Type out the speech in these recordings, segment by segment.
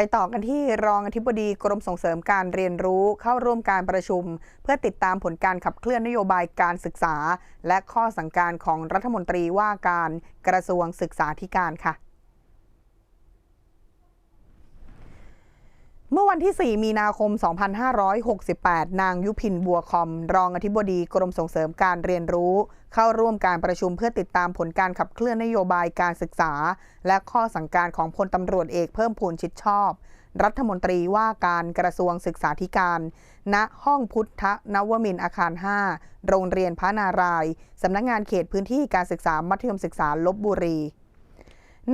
ไปต่อกันที่รองอธิบดีกรมส่งเสริมการเรียนรู้เข้าร่วมการประชุม เพื่อติดตามผลการขับเคลื่อนนโยบายการศึกษา และข้อสั่งการของรัฐมนตรีว่าการกระทรวงศึกษาธิการค่ะ มื่อวันที่ 4 มีนาคม 2568 นางยุพินบัวคอม รองอธิบดีกรมส่งเสริมการเรียนรู้ เข้าร่วมการประชุมเพื่อติดตามผลการขับเคลื่อนนโยบายการศึกษา และข้อสั่งการของพลตำรวจเอกเพิ่มพูนชิดชอบ รัฐมนตรีว่าการกระทรวงศึกษาธิการ ณ ห้องพุทธนวมินอาคาร 5 โรงเรียนพระนาราย สำนักงงานเขตพื้นที่การศึกษามัธยมศึกษาลบบุรี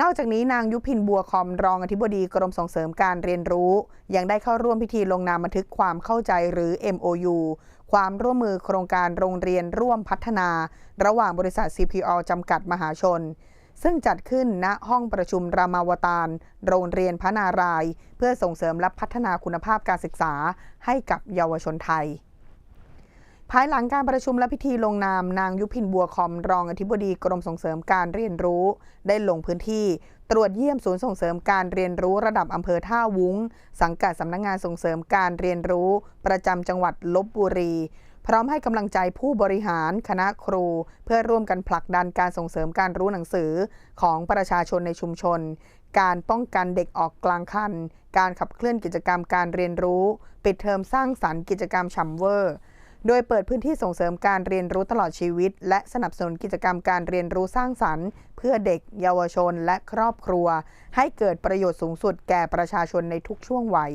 นอกจากนี้นางยุพินบัวคอมรองอธิบดีกรมส่งเสริมการเรียนรู้ ยังได้เข้าร่วมพิธีลงนามบันทึกความเข้าใจหรือ MOU ความร่วมมือโครงการโรงเรียนร่วมพัฒนา ระหว่างบริษัท CPO จำกัดมหาชน ซึ่งจัดขึ้นณห้องประชุมรามาวตารโรงเรียนพระนาราย เพื่อส่งเสริมและพัฒนาคุณภาพการศึกษาให้กับเยาวชนไทย ภายหลังการประชุมและพิธีลงนามนางยุพินบัวคอมรองอธิบดีกรมส่งเสริมการเรียนรู้ ได้ลงพื้นที่ตรวจเยี่ยมศูนย์ส่งเสริมการเรียนรู้ระดับอำเภอท่าวุ้ง สังกัดสำนักงงานส่งเสริมการเรียนรู้ ประจำจังหวัดลบบุรี พร้อมให้กำลังใจผู้บริหาร คณะครู เพื่อร่วมกันผลักดันการส่งเสริมการรู้หนังสือของประชาชนในชุมชน การป้องกันเด็กออกกลางคัน การขับเคลื่อนกิจกรรมการเรียนรู้ ปิดเทอมสร้างสรรค์กิจกรรมชัมเวอร์ โดยเปิดพื้นที่ส่งเสริมการเรียนรู้ตลอดชีวิต และสนับสนุนกิจกรรมการเรียนรู้สร้างสรรค์ เพื่อเด็ก เยาวชน และครอบครัว ให้เกิดประโยชน์สูงสุดแก่ประชาชนในทุกช่วงวัย